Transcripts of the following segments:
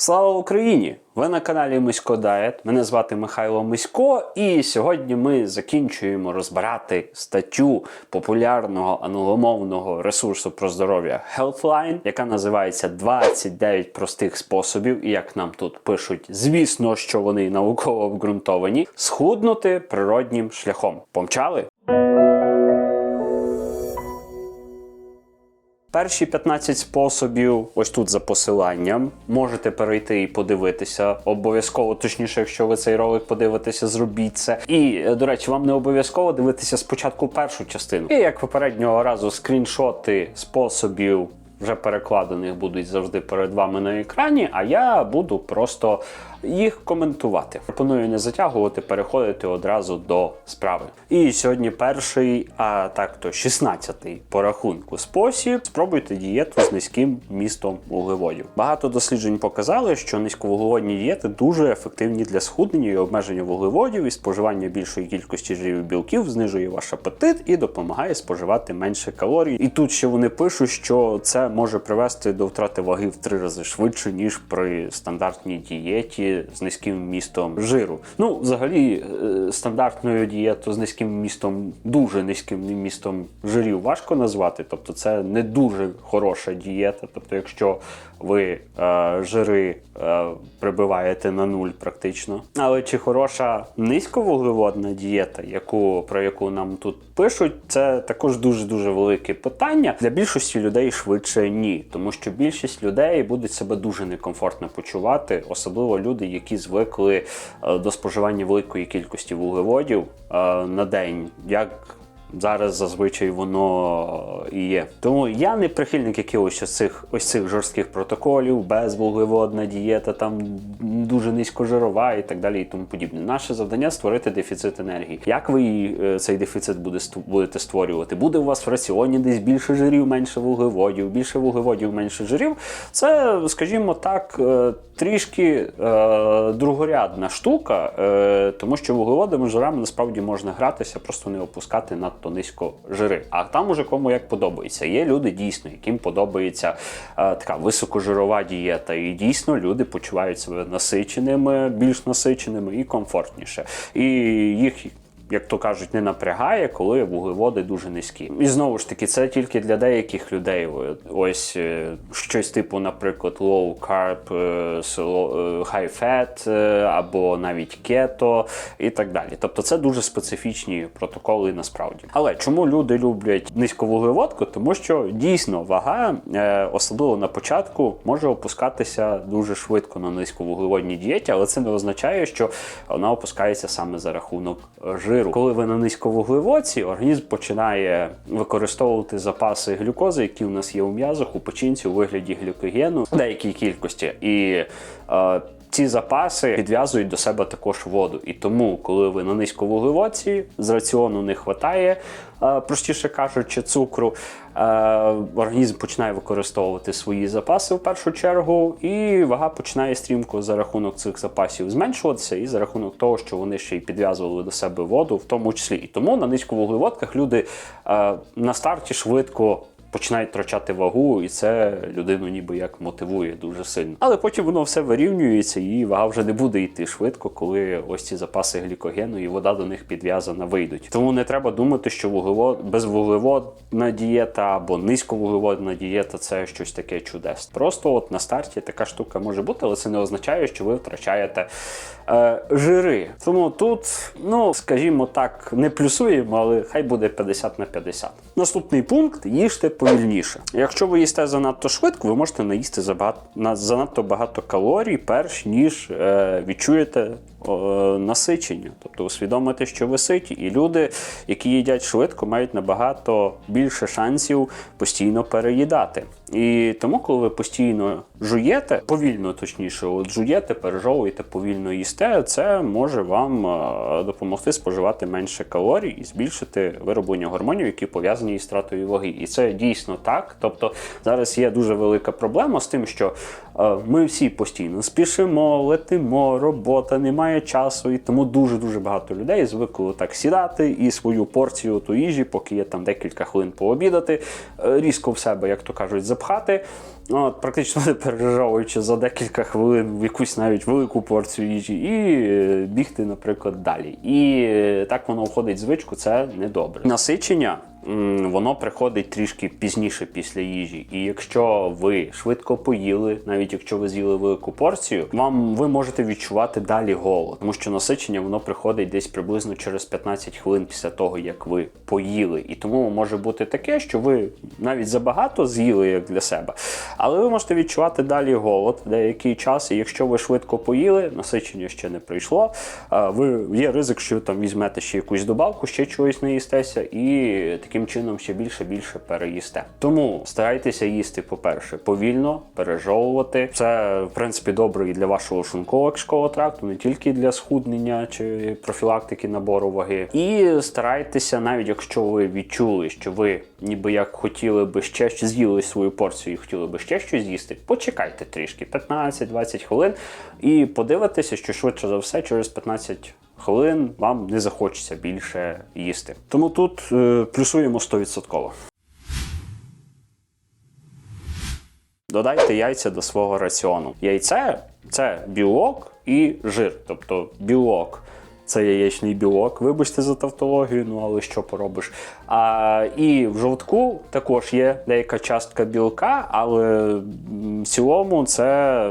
Слава Україні! Ви на каналі Мисько Дайет. Мене звати Михайло Мисько, і сьогодні ми закінчуємо розбирати статтю популярного англомовного ресурсу про здоров'я Healthline, яка називається 29 простих способів, і як нам тут пишуть, звісно, що вони науково обґрунтовані, схуднути природнім шляхом. Помчали? Перші 15 способів, ось тут за посиланням. Можете перейти і подивитися. Обов'язково, точніше, якщо ви цей ролик подивитеся, зробіть це. І, е, до речі, вам не обов'язково дивитися спочатку першу частину. І як попереднього разу, скріншоти способів. Вже перекладених будуть завжди перед вами на екрані, а я буду просто їх коментувати. Пропоную не затягувати, переходити одразу до справи. І сьогодні перший, а так то 16-й по рахунку спосіб. Спробуйте дієту з низьким містом вуглеводів. Багато досліджень показали, що низьковуглеводні дієти дуже ефективні для схуднення і обмеження вуглеводів, і споживання більшої кількості жирів білків знижує ваш апетит і допомагає споживати менше калорій. І тут ще вони пишуть, що це може привести до втрати ваги в три рази швидше, ніж при стандартній дієті з низьким вмістом жиру. Ну, взагалі, е, стандартною дієту з низьким вмістом, дуже низьким вмістом жирів важко назвати. Тобто, це не дуже хороша дієта. Тобто, якщо ви е, жири е, прибиваєте на нуль практично. Але чи хороша низьковуглеводна дієта, яку, про яку нам тут пишуть, це також дуже-дуже велике питання. Для більшості людей швидше ні, тому що більшість людей будуть себе дуже некомфортно почувати, особливо люди, які звикли е, до споживання великої кількості вуглеводів е, на день. як Зараз зазвичай воно і є. Тому я не прихильник якихось ось цих ось цих жорстких протоколів, безвуглеводна дієта, там дуже низькожирова і так далі, і тому подібне. Наше завдання створити дефіцит енергії. Як ви е, цей дефіцит будете створювати? Буде у вас в раціоні десь більше жирів, менше вуглеводів, більше вуглеводів, менше жирів. Це, скажімо так, е, трішки е, другорядна штука, е, тому що вуглеводами жирами насправді можна гратися, просто не опускати надто низько жири. А там уже кому як подобається. Є люди дійсно, яким подобається е, така високожирова дієта, і дійсно люди почувають себе насиченими, більш насиченими і комфортніше. І їх як то кажуть, не напрягає, коли вуглеводи дуже низькі. І знову ж таки, це тільки для деяких людей. Ось е, щось типу, наприклад, low carb, е, е, high fat або навіть keto і так далі. Тобто це дуже специфічні протоколи насправді. Але чому люди люблять низьковуглеводку? Тому що дійсно вага, особливо на початку, може опускатися дуже швидко на низьковуглеводній дієті, але це не означає, що вона опускається саме за рахунок е, жиру. Коли ви на низьковуглеводці, організм починає використовувати запаси глюкози, які у нас є у м'язах, у печінці у вигляді глюкогену в деякій кількості. І е, ці запаси підв'язують до себе також воду. І тому, коли ви на низьковуглеводці, з раціону не вистачає, простіше кажучи, цукру, е, організм починає використовувати свої запаси в першу чергу, і вага починає стрімко за рахунок цих запасів зменшуватися, і за рахунок того, що вони ще й підв'язували до себе воду, в тому числі. І тому на низьковуглеводках люди е, на старті швидко починають втрачати вагу, і це людину ніби як мотивує дуже сильно. Але потім воно все вирівнюється, і вага вже не буде йти швидко, коли ось ці запаси глікогену і вода до них підв'язана вийдуть. Тому не треба думати, що вуглевод безвуглеводна дієта або низьковуглеводна дієта це щось таке чудесне. Просто от на старті така штука може бути, але це не означає, що ви втрачаєте е, жири. Тому тут, ну скажімо так, не плюсуємо, але хай буде 50 на 50. Наступний пункт їжте повільніше. Якщо ви їсте занадто швидко, ви можете наїсти забагато, на занадто багато калорій, перш ніж е, відчуєте насичення. Тобто усвідомити, що ви ситі. І люди, які їдять швидко, мають набагато більше шансів постійно переїдати. І тому, коли ви постійно жуєте, повільно точніше, от жуєте, пережовуєте, повільно їсте, це може вам е, допомогти споживати менше калорій і збільшити вироблення гормонів, які пов'язані із стратою ваги. І це дійсно так. Тобто зараз є дуже велика проблема з тим, що е, ми всі постійно спішимо, летимо, робота, немає часу, і тому дуже дуже багато людей звикли так сідати і свою порцію ту їжі, поки є там декілька хвилин пообідати, е, різко в себе, як то кажуть, запхати. От, практично не пережовуючи за декілька хвилин в якусь навіть велику порцію їжі, і е, бігти, наприклад, далі. І е, так воно входить в звичку, це недобре. Насичення. Воно приходить трішки пізніше після їжі. І якщо ви швидко поїли, навіть якщо ви з'їли велику порцію, вам ви можете відчувати далі голод, тому що насичення воно приходить десь приблизно через 15 хвилин після того, як ви поїли. І тому може бути таке, що ви навіть забагато з'їли як для себе, але ви можете відчувати далі голод деякий час. І якщо ви швидко поїли, насичення ще не прийшло. Ви є ризик, що там візьмете ще якусь добавку, ще чогось не їстеся, і таким чином ще більше більше переїсте. Тому старайтеся їсти, по-перше, повільно, пережовувати. Це в принципі добре і для вашого шлункового кишкового тракту, не тільки для схуднення чи профілактики набору ваги. І старайтеся, навіть якщо ви відчули, що ви ніби як хотіли би ще з'їли свою порцію і хотіли би ще щось з'їсти, почекайте трішки, 15-20 хвилин, і подивитеся, що швидше за все через 15 хвилин вам не захочеться більше їсти. Тому тут е, плюсуємо 100%. Додайте яйця до свого раціону. Яйце це білок і жир, тобто білок. Це яєчний білок, вибачте за тавтологію, ну але що поробиш. А, і в жовтку також є деяка частка білка, але в цілому це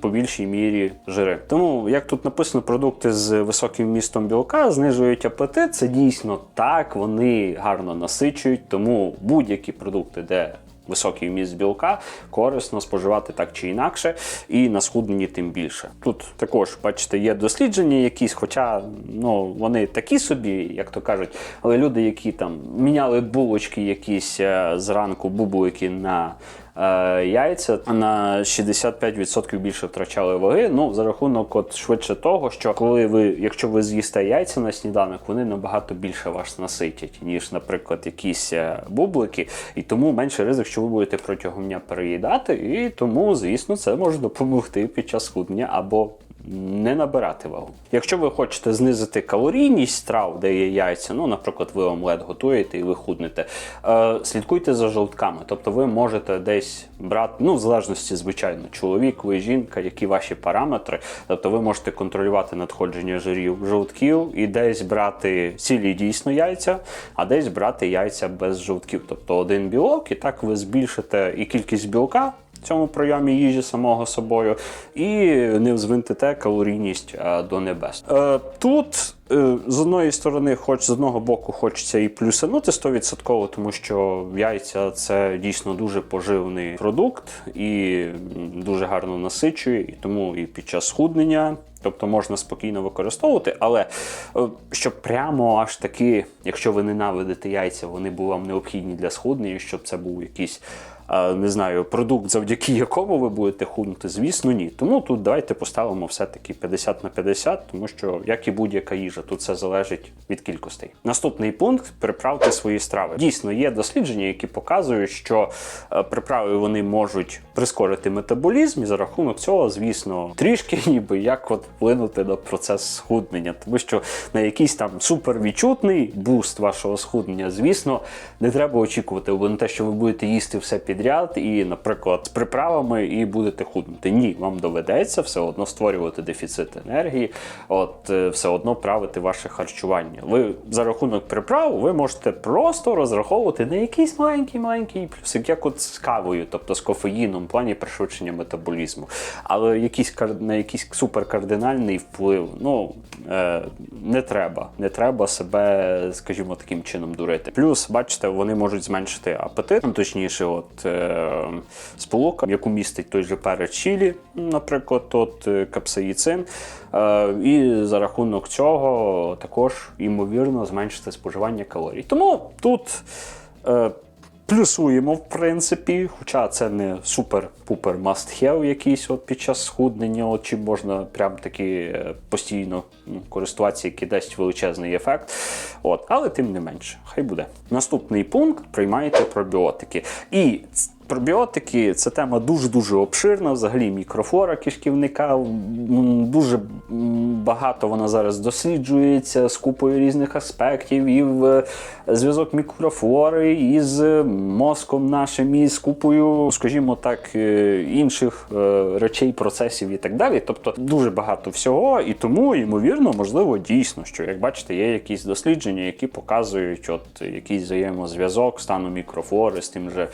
по більшій мірі жири. Тому, як тут написано, продукти з високим вмістом білка знижують апетит. Це дійсно так, вони гарно насичують, тому будь-які продукти, де високий вміст білка, корисно споживати так чи інакше, і на схудненні тим більше. Тут також, бачите, є дослідження якісь, хоча ну, вони такі собі, як то кажуть, але люди, які там міняли булочки якісь е, зранку, бублики на яйця, на 65% більше втрачали ваги. Ну, за рахунок от швидше того, що коли ви, якщо ви з'їсте яйця на сніданок, вони набагато більше вас наситять, ніж, наприклад, якісь е, бублики, і тому менше ризик, що ви будете протягом дня переїдати, і тому, звісно, це може допомогти під час худня або не набирати вагу. Якщо ви хочете знизити калорійність страв, де є яйця, ну, наприклад, ви омлет готуєте і ви худнете, е, слідкуйте за жовтками. Тобто ви можете десь брати, ну, в залежності, звичайно, чоловік, ви жінка, які ваші параметри. Тобто ви можете контролювати надходження жирів жовтків і десь брати цілі дійсно яйця, а десь брати яйця без жовтків. Тобто один білок, і так ви збільшите і кількість білка в цьому прийомі їжі самого собою, і не взвинтите калорійність е, до небес. Е, Тут е, з одної сторони, хоч з одного боку, хочеться і плюсанути 100%, тому що яйця це дійсно дуже поживний продукт і дуже гарно насичує, і тому і під час схуднення. Тобто можна спокійно використовувати, але щоб прямо аж таки, якщо ви ненавидите яйця, вони були вам необхідні для схуднення, щоб це був якийсь не знаю, продукт, завдяки якому ви будете худнути, звісно, ні. Тому тут давайте поставимо все-таки 50 на 50, тому що, як і будь-яка їжа, тут все залежить від кількостей. Наступний пункт приправте свої страви. Дійсно, є дослідження, які показують, що е, приправи вони можуть прискорити метаболізм, і за рахунок цього, звісно, трішки ніби як от вплинути на процес схуднення, тому що на якийсь там супервідчутний буст вашого схуднення, звісно, не треба очікувати або на те, що ви будете їсти все підряд і, наприклад, з приправами і будете худнути. Ні, вам доведеться все одно створювати дефіцит енергії, от е, все одно правити ваше харчування. Ви за рахунок приправ ви можете просто розраховувати на якийсь маленький маленький плюсик, як от з кавою, тобто з кофеїном, в плані пришвидшення метаболізму. Але якийсь на якийсь суперкардинальний вплив, ну е, не треба. Не треба себе, скажімо, таким чином дурити. Плюс, бачите, вони можуть зменшити апетит, ну, точніше, от сполука, яку містить той же перець чилі, наприклад, от е, капсаїцин. Е, і за рахунок цього також ймовірно зменшити споживання калорій. Тому тут. Плюсуємо, в принципі, хоча це не супер-пупер must-have якийсь от під час схуднення, от чи можна прям таки е, постійно ну, користуватися, який дасть величезний ефект. От, але тим не менше, хай буде. Наступний пункт приймайте пробіотики. І Пробіотики це тема дуже-дуже обширна. Взагалі мікрофлора кишківника. Дуже багато вона зараз досліджується з купою різних аспектів, і в е, зв'язок мікрофлори із мозком нашим, і з купою, скажімо так, е, інших е, речей, процесів і так далі. Тобто дуже багато всього, і тому, ймовірно, можливо, дійсно, що як бачите, є якісь дослідження, які показують от якийсь взаємозв'язок стану мікрофлори з тим же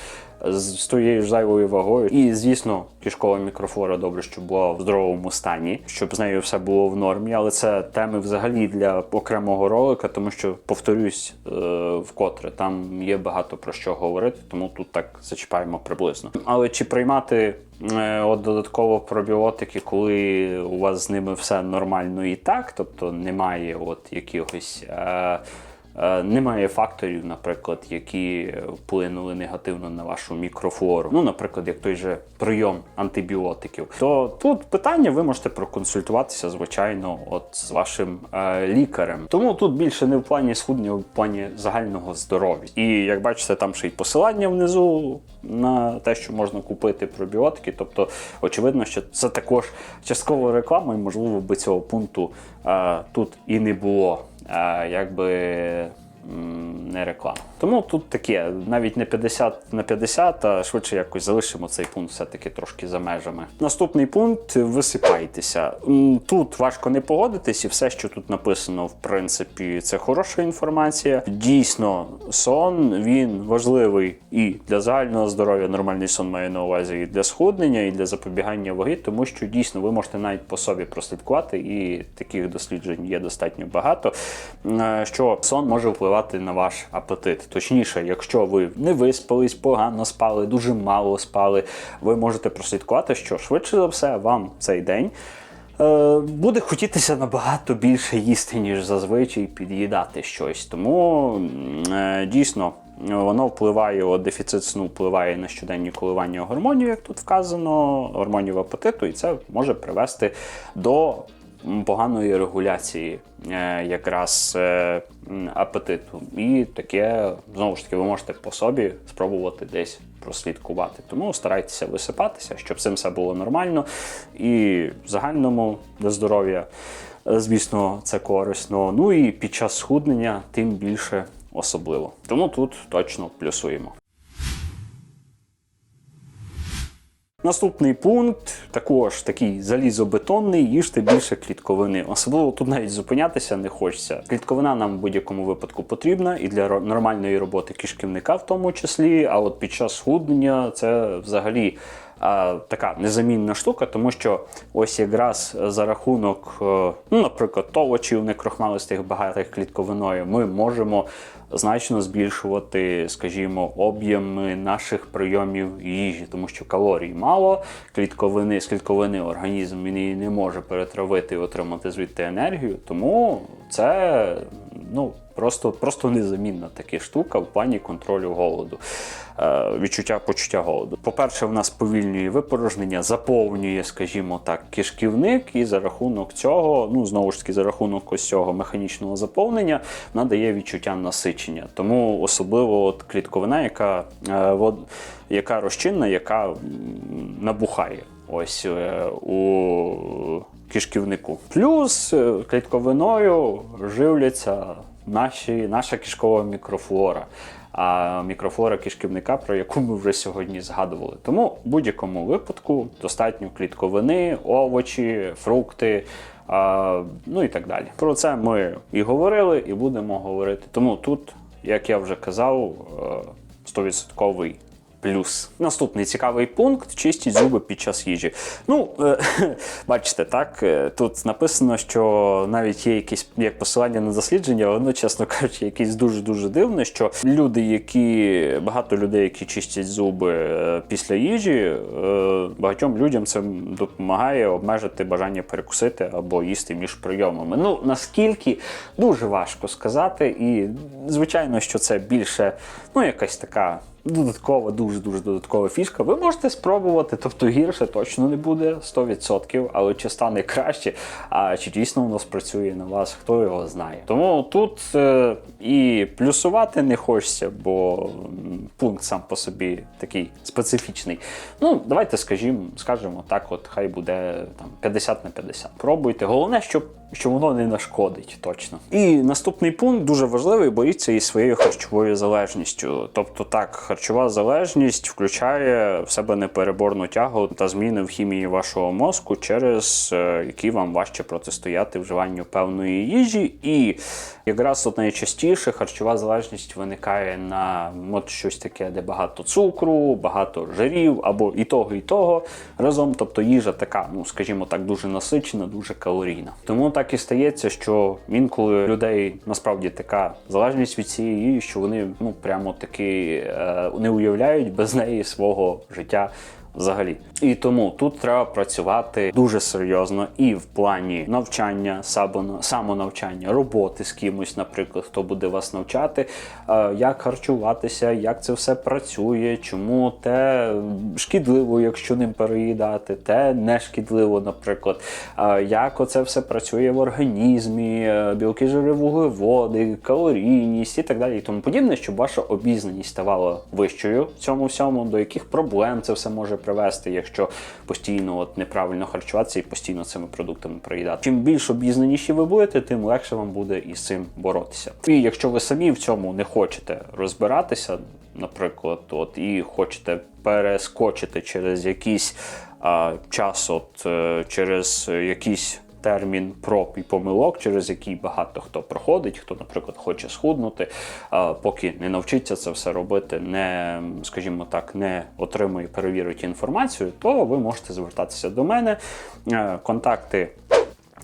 з тією зайвою вагою. І звісно, кишкова мікрофлора добре, щоб була в здоровому стані, щоб з нею все було в нормі. Але це теми взагалі для окремого ролика, тому що повторюсь е, вкотре, там є багато про що говорити, тому тут так зачіпаємо приблизно. Але чи приймати е, от додатково пробіотики, коли у вас з ними все нормально і так, тобто немає от якихось. Е, Немає факторів, наприклад, які вплинули негативно на вашу мікрофлору. Ну, наприклад, як той же прийом антибіотиків. То тут питання ви можете проконсультуватися, звичайно, от з вашим е, лікарем. Тому тут більше не в плані схуднення, а в плані загального здоров'я. І як бачите, там ще й посилання внизу на те, що можна купити пробіотики. Тобто, очевидно, що це також частково реклама, і можливо би цього пункту е, тут і не було. Якби не реклама. Тому тут таке, навіть не 50 на 50, а швидше якось залишимо цей пункт все-таки трошки за межами. Наступний пункт висипайтеся. Тут важко не погодитись, і все, що тут написано, в принципі, це хороша інформація. Дійсно, сон він важливий і для загального здоров'я. Нормальний сон має на увазі і для схуднення, і для запобігання ваги, тому що дійсно ви можете навіть по собі прослідкувати, і таких досліджень є достатньо багато. е, Що сон може впливати на ваш апетит. Точніше, якщо ви не виспались, погано спали, дуже мало спали, ви можете прослідкувати, що швидше за все вам цей день. е, Буде хотітися набагато більше їсти, ніж зазвичай під'їдати щось. Тому е, дійсно воно впливає, от дефіцит сну впливає на щоденні коливання гормонів, як тут вказано, гормонів апетиту, і це може привести до поганої регуляції е, якраз е, апетиту. І таке, знову ж таки, ви можете по собі спробувати десь прослідкувати. Тому старайтеся висипатися, щоб цим все було нормально. І в загальному для здоров'я, звісно, це корисно. Ну і під час схуднення тим більше особливо. Тому тут точно плюсуємо. Наступний пункт також такий залізобетонний, їжте більше клітковини. Особливо тут навіть зупинятися не хочеться. Клітковина нам в будь-якому випадку потрібна і для нормальної роботи кишківника, в тому числі. А от під час схуднення це взагалі. а, Така незамінна штука, тому що ось якраз за рахунок, е, ну, наприклад, овочів некрохмалистих багатих клітковиною, ми можемо значно збільшувати, скажімо, об'єми наших прийомів їжі, тому що калорій мало, клітковини з клітковини організм він не може перетравити і отримати звідти енергію. Тому це ну просто, просто незамінна така штука в плані контролю голоду. Е, відчуття почуття голоду. По-перше, в нас повільнює випорожнення, заповнює, скажімо так, кишківник, і за рахунок цього, ну знову ж таки, за рахунок ось цього механічного заповнення, вона дає відчуття насичення. Тому особливо от клітковина, яка, е, вод, яка розчинна, яка набухає ось е, у кишківнику. Плюс е, клітковиною живляться наші, наша кишкова мікрофлора. А мікрофлора кишківника, про яку ми вже сьогодні згадували. Тому в будь-якому випадку достатньо клітковини, овочі, фрукти, ну і так далі. Про це ми і говорили, і будемо говорити. Тому тут, як я вже казав, стовідсотковий. 100% плюс. Наступний цікавий пункт: чистіть зуби під час їжі. Ну, е, бачите, так, е, тут написано, що навіть є якісь як посилання на дослідження, воно, чесно кажучи, якесь дуже-дуже дивне, що люди, які багато людей, які чистять зуби е, після їжі, багатьом людям це допомагає обмежити бажання перекусити або їсти між прийомами. Ну, наскільки дуже важко сказати, і звичайно, що це більше ну, якась така додаткова, дуже дуже додаткова фішка. Ви можете спробувати, тобто гірше точно не буде 100%, але чи стане краще, а чи дійсно воно спрацює на вас, хто його знає. Тому тут е, і плюсувати не хочеться, бо пункт сам по собі такий специфічний. Ну, давайте скажімо, скажемо так, от хай буде там 50 на 50. Пробуйте. Головне, щоб що воно не нашкодить точно. І наступний пункт дуже важливий, боріться із своєю харчовою залежністю. Тобто, так, харчова залежність включає в себе непереборну тягу та зміни в хімії вашого мозку, через е, які вам важче протистояти вживанню певної їжі. І якраз от найчастіше харчова залежність виникає на от щось таке, де багато цукру, багато жирів або і того, і того разом. Тобто їжа така, ну скажімо так, дуже насичена, дуже калорійна. Тому так і стається, що інколи людей насправді така залежність від цієї що вони ну прямо таки е, не уявляють без неї свого життя. Взагалі, і тому тут треба працювати дуже серйозно і в плані навчання, самонавчання, роботи з кимось, наприклад, хто буде вас навчати, е, як харчуватися, як це все працює, чому те шкідливо, якщо ним переїдати, те не шкідливо, наприклад, е, як оце все працює в організмі, е, білки, жири, вуглеводи, калорійність і так далі, і тому подібне, щоб ваша обізнаність ставала вищою в цьому всьому, до яких проблем це все може привести, якщо постійно от неправильно харчуватися і постійно цими продуктами проїдати. Чим більш обізнаніші ви будете, тим легше вам буде із цим боротися. І якщо ви самі в цьому не хочете розбиратися, наприклад, от і хочете перескочити через якийсь а, час, от е, через якісь термін проб і помилок, через який багато хто проходить, хто, наприклад, хоче схуднути, поки не навчиться це все робити, не, скажімо так, не отримує, перевірить інформацію, то ви можете звертатися до мене. Е, Контакти.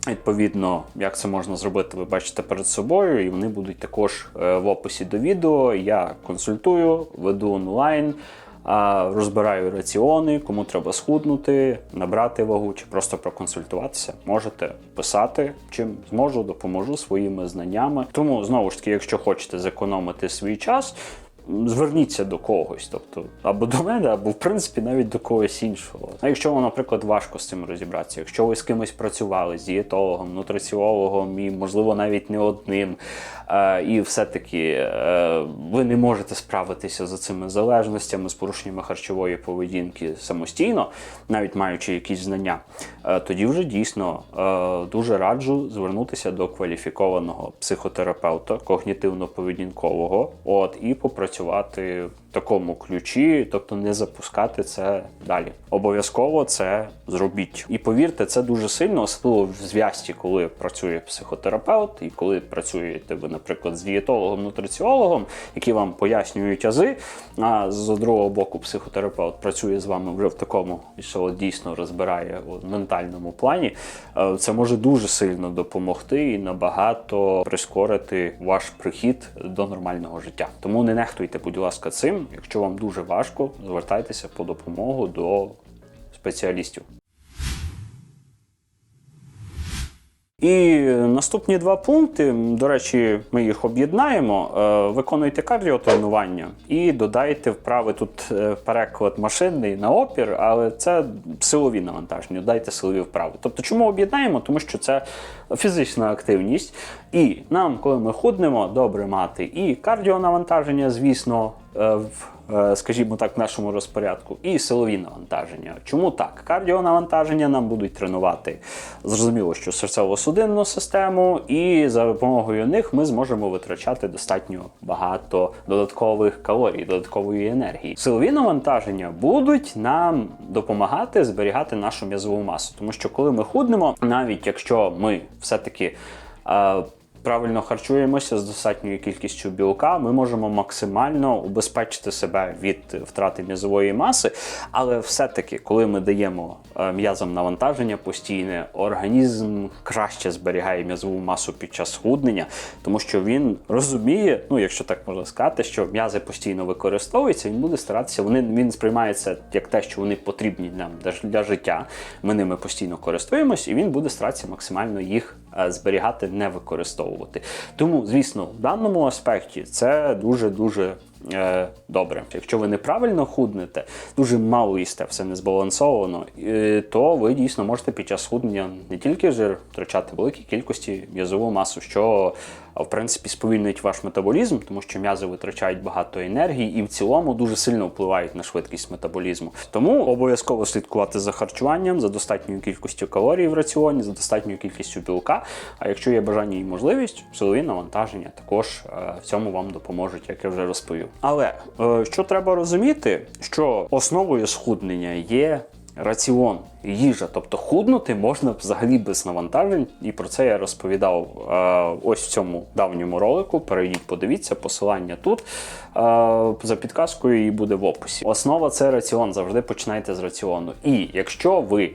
Відповідно, як це можна зробити, ви бачите перед собою, і вони будуть також е, в описі до відео. Я консультую, веду онлайн, розбираю раціони, кому треба схуднути, набрати вагу чи просто проконсультуватися. Можете писати, чим зможу, допоможу своїми знаннями. Тому знову ж таки, якщо хочете зекономити свій час. Зверніться до когось, тобто або до мене, або в принципі навіть до когось іншого. А якщо вам, наприклад, важко з цим розібратися, якщо ви з кимось працювали, з дієтологом, нутриціологом і, можливо, навіть не одним, і все-таки е, ви не можете справитися з цими залежностями, з порушеннями харчової поведінки самостійно, навіть маючи якісь знання, е, тоді вже дійсно е, дуже раджу звернутися до кваліфікованого психотерапевта, когнітивно-поведінкового, от і попрацювати такому ключі, тобто не запускати це далі. Обов'язково це зробіть. І повірте, це дуже сильно, особливо в зв'язці, коли працює психотерапевт, і коли працюєте ви, наприклад, з дієтологом, нутриціологом, які вам пояснюють ази. А з другого боку, психотерапевт працює з вами вже в такому, що дійсно розбирає у ментальному плані. Е, Це може дуже сильно допомогти і набагато прискорити ваш прихід до нормального життя. Тому не нехтуйте, будь ласка, цим. Якщо вам дуже важко, звертайтеся по допомогу до спеціалістів. І наступні два пункти, до речі, ми їх об'єднаємо. Е, Виконуйте кардіотренування і додайте вправи тут е, переклад машинний на опір, але це силові навантаження. Дайте силові вправи. Тобто, чому об'єднаємо? Тому що це фізична активність, і нам, коли ми худнемо, добре мати і кардіонавантаження, звісно, в е, скажімо так, нашому розпорядку, і силові навантаження. Чому так? Кардіонавантаження нам будуть тренувати зрозуміло, що серцево-судинну систему, і за допомогою них ми зможемо витрачати достатньо багато додаткових калорій, додаткової енергії. Силові навантаження будуть нам допомагати зберігати нашу м'язову масу, тому що коли ми худнемо, навіть якщо ми все-таки е, правильно харчуємося з достатньою кількістю білка, ми можемо максимально убезпечити себе від втрати м'язової маси. Але все-таки, коли ми даємо е, м'язам навантаження постійне, організм краще зберігає м'язову масу під час схуднення, тому що він розуміє, ну якщо так можна сказати, що м'язи постійно використовуються, він буде старатися. Вони він сприймається як те, що вони потрібні нам для, життя. Ми ними постійно користуємось, і він буде старатися максимально їх е, зберігати, не використовувати. Тому, звісно, в даному аспекті це дуже дуже е, добре. Якщо ви неправильно худнете, дуже мало їсте, все не збалансовано, е, то ви дійсно можете під час худнення не тільки жир втрачати великій кількості м'язову масу, що в принципі сповільнюють ваш метаболізм, тому що м'язи витрачають багато енергії і в цілому дуже сильно впливають на швидкість метаболізму. Тому обов'язково слідкувати за харчуванням, за достатньою кількістю калорій в раціоні, за достатньою кількістю білка. А якщо є бажання і можливість, силові навантаження також е, в цьому вам допоможуть, як я вже розповів. Але е, що треба розуміти, що основою схуднення є раціон, їжа, тобто худнути можна взагалі без навантажень, і про це я розповідав е, ось в цьому давньому ролику. Перейдіть, подивіться, посилання тут е, за підказкою і буде в описі. Основа це раціон. Завжди починайте з раціону. І якщо ви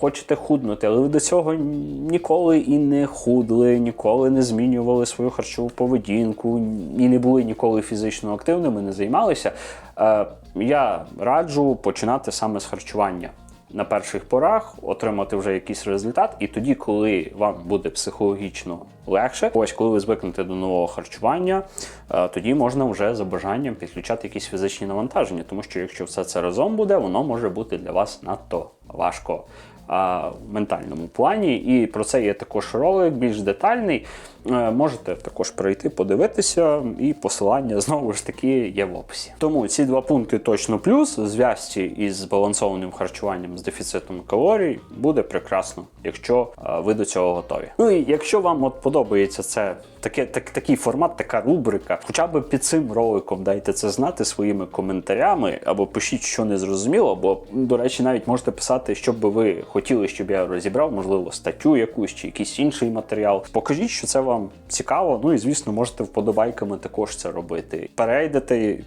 хочете худнути, але ви до цього ніколи і не худли, ніколи не змінювали свою харчову поведінку і не були ніколи фізично активними, не займалися. Е, я раджу починати саме з харчування. На перших порах отримати вже якийсь результат, і тоді, коли вам буде психологічно легше, ось коли ви звикнете до нового харчування, е, тоді можна вже за бажанням підключати якісь фізичні навантаження, тому що якщо все це разом буде, воно може бути для вас надто важко в ментальному плані. І про це є також ролик більш детальний. Е, Можете також прийти, подивитися, і посилання знову ж таки є в описі. Тому ці два пункти точно плюс зв'язці із збалансованим харчуванням з дефіцитом калорій буде прекрасно, якщо е, ви до цього готові. Ну і якщо вам от подобається це таке, так, такий формат, така рубрика, хоча б під цим роликом дайте це знати своїми коментарями, або пишіть, що не зрозуміло, або, до речі, навіть можете писати, що би ви хотіли, щоб я розібрав, можливо, статтю якусь чи якийсь інший матеріал. Покажіть, що це вам цікаво. Ну і звісно, можете вподобайками також це робити. Перейдете.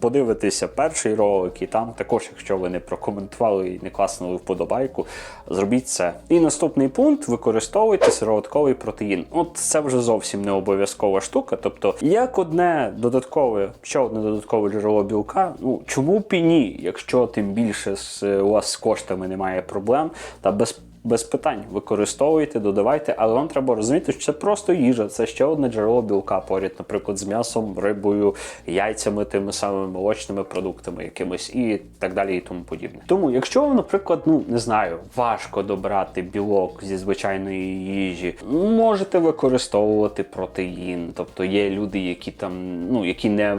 Подивитися перший ролик, і там також, якщо ви не прокоментували і не класнули вподобайку, зробіть це. І наступний пункт: використовуйте сироватковий протеїн. От це вже зовсім не обов'язкова штука. Тобто, як одне додаткове, ще одне додаткове джерело білка, ну чому б ні, якщо тим більше з у вас з коштами немає проблем та без без питань використовуйте, додавайте, але вам треба розуміти, що це просто їжа, це ще одне джерело білка поряд, наприклад, з м'ясом, рибою, яйцями, тими самими молочними продуктами, якимись і так далі, і тому подібне. Тому, якщо вам, наприклад, ну не знаю, важко добрати білок зі звичайної їжі, можете використовувати протеїн. Тобто є люди, які там, ну які не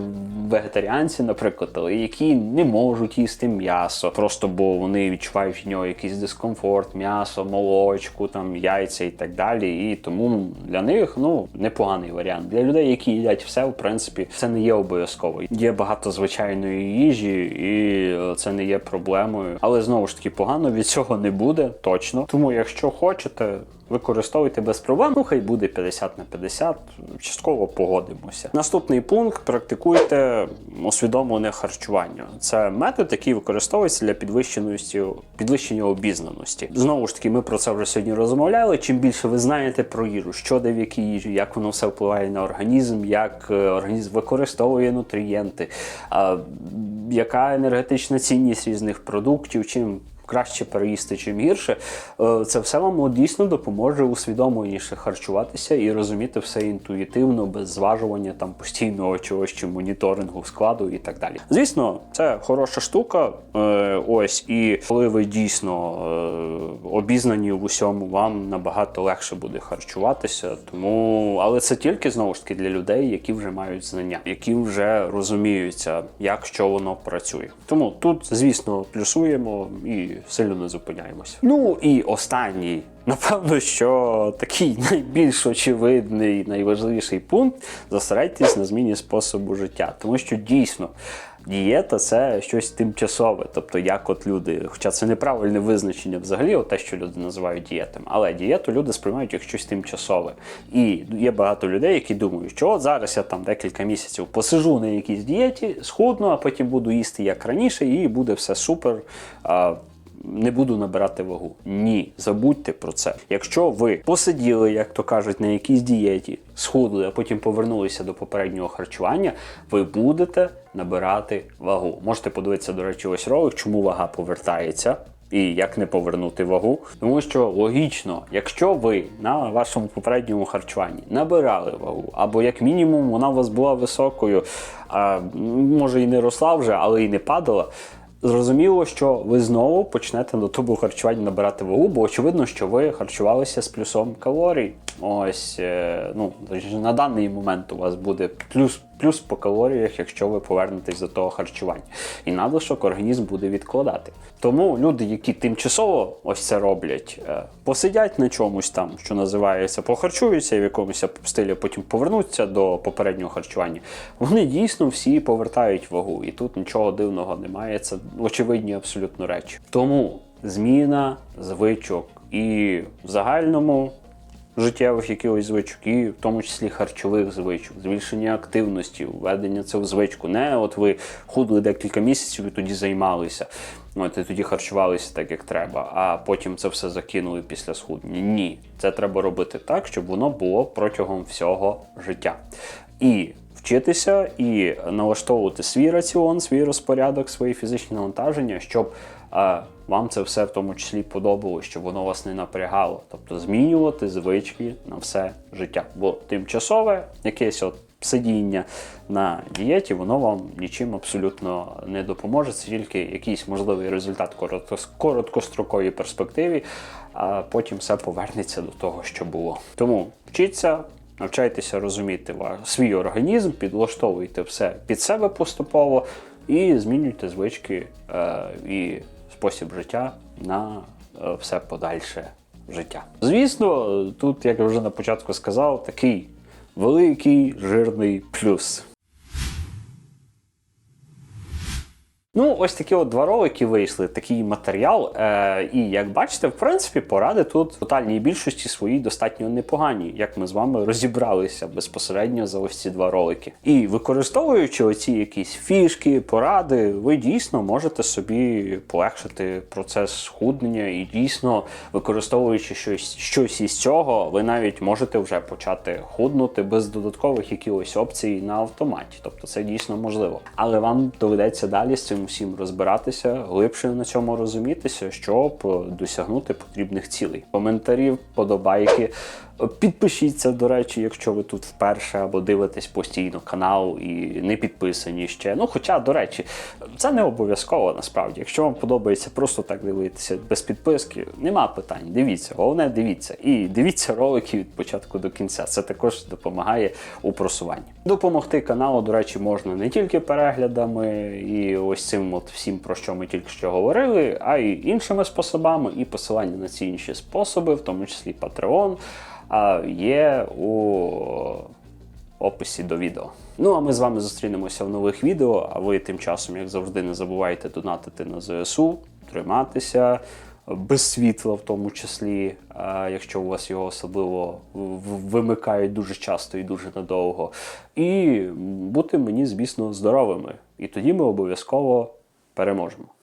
вегетаріанці, наприклад, але які не можуть їсти м'ясо, просто бо вони відчувають в нього якийсь дискомфорт, м'ясо, молочку, там яйця і так далі. І тому для них ну непоганий варіант. Для людей, які їдять все, в принципі, це не є обов'язково. Є багато звичайної їжі, і це не є проблемою. Але знову ж таки погано від цього не буде точно. Тому, якщо хочете. Використовуйте без проблем, ну хай буде 50 на 50, частково погодимося. Наступний пункт практикуйте усвідомлене харчування. Це метод, який використовується для підвищеності підвищення обізнаності. Знову ж таки, ми про це вже сьогодні розмовляли. Чим більше ви знаєте про їжу, що де в якій їжі, як воно все впливає на організм, як е, організм використовує нутрієнти, яка енергетична цінність різних продуктів, чим краще переїсти, чим гірше, е, це все вам дійсно допоможе усвідомленіше харчуватися і розуміти все інтуїтивно, без зважування там постійного чогось чи моніторингу складу і так далі. Звісно, це хороша штука. е, Ось, і коли ви дійсно е, обізнані в усьому, вам набагато легше буде харчуватися. Тому, але це тільки знову ж таки для людей, які вже мають знання, які вже розуміються, як що воно працює. Тому тут, звісно, плюсуємо і сильно не зупиняємося. Ну і останній. Напевно, що такий найбільш очевидний, найважливіший пункт зосередьтесь на зміні способу життя, тому що дійсно дієта це щось тимчасове. Тобто, як от люди, хоча це неправильне визначення взагалі, от те, що люди називають дієтами, але дієту люди сприймають як щось тимчасове. І є багато людей, які думають, що от зараз я там декілька місяців посижу на якійсь дієті, схудну, а потім буду їсти як раніше, і буде все супер. Не буду набирати вагу. Ні, забудьте про це. Якщо ви посиділи, як то кажуть, на якійсь дієті, схудли, а потім повернулися до попереднього харчування, ви будете набирати вагу. Можете подивитися, до речі, ось ролик, чому вага повертається. І як не повернути вагу? Тому що логічно, якщо ви на вашому попередньому харчуванні набирали вагу, або як мінімум вона у вас була високою, а може і не росла вже, але і не падала. Зрозуміло, що ви знову почнете на тому харчування набирати вагу, бо очевидно, що ви харчувалися з плюсом калорій. Ось е, ну на даний момент у вас буде плюс плюс по калоріях, якщо ви повернетесь до того харчування. І надлишок організм буде відкладати. Тому люди, які тимчасово ось це роблять, е, посидять на чомусь там, що називається, похарчуються в якомусь стилі, потім повернуться до попереднього харчування. Вони дійсно всі повертають вагу, і тут нічого дивного немає. Це очевидні абсолютно речі. Тому зміна звичок і в загальному життєвих якихось звичок, і в тому числі харчових звичок, збільшення активності, введення це в звичку. Не от ви худли декілька місяців і тоді займалися. От, і тоді харчувалися так, як треба, а потім це все закинули після схуднення. Ні, це треба робити так, щоб воно було протягом всього життя. І вчитися і налаштовувати свій раціон, свій розпорядок, свої фізичні навантаження, щоб а, вам це все в тому числі подобалось, щоб воно вас не напрягало. Тобто змінювати звички на все життя. Бо тимчасове якесь от сидіння на дієті, воно вам нічим абсолютно не допоможе. Це тільки якийсь можливий результат коротко, короткостроковій перспективі, а потім все повернеться до того, що було. Тому вчіться. Навчайтеся розуміти ваш свій організм, підлаштовуйте все під себе поступово і змінюйте звички е, і спосіб життя на е, все подальше життя. Звісно, тут, як я вже на початку сказав, такий великий жирний плюс. Ну, ось такі от два ролики вийшли, такий матеріал. Е, і як бачите, в принципі, поради тут в тотальній більшості своїй достатньо непогані, як ми з вами розібралися безпосередньо за ось ці два ролики. І використовуючи оці якісь фішки, поради, ви дійсно можете собі полегшити процес схуднення, і дійсно, використовуючи щось, щось із цього, ви навіть можете вже почати худнути без додаткових якихось опцій на автоматі. Тобто це дійсно можливо. Але вам доведеться далі з цим всім розбиратися, глибше на цьому розумітися, щоб досягнути потрібних цілей. Коментарів, подобайки. Підпишіться, до речі, якщо ви тут вперше або дивитесь постійно канал і не підписані ще. Ну, хоча, до речі, це не обов'язково насправді. Якщо вам подобається просто так дивитися без підписки, нема питань. Дивіться, головне дивіться. І дивіться ролики від початку до кінця. Це також допомагає у просуванні. Допомогти каналу, до речі, можна не тільки переглядами і ось цим от всім, про що ми тільки що говорили, а й іншими способами, і посилання на ці інші способи, в тому числі Patreon, є у описі до відео. Ну а ми з вами зустрінемося в нових відео. А ви тим часом, як завжди, не забувайте донатити на ЗСУ, триматися. Без світла, в тому числі, якщо у вас його особливо вимикають дуже часто і дуже надовго, і бути мені, звісно, здоровими. І тоді ми обов'язково переможемо.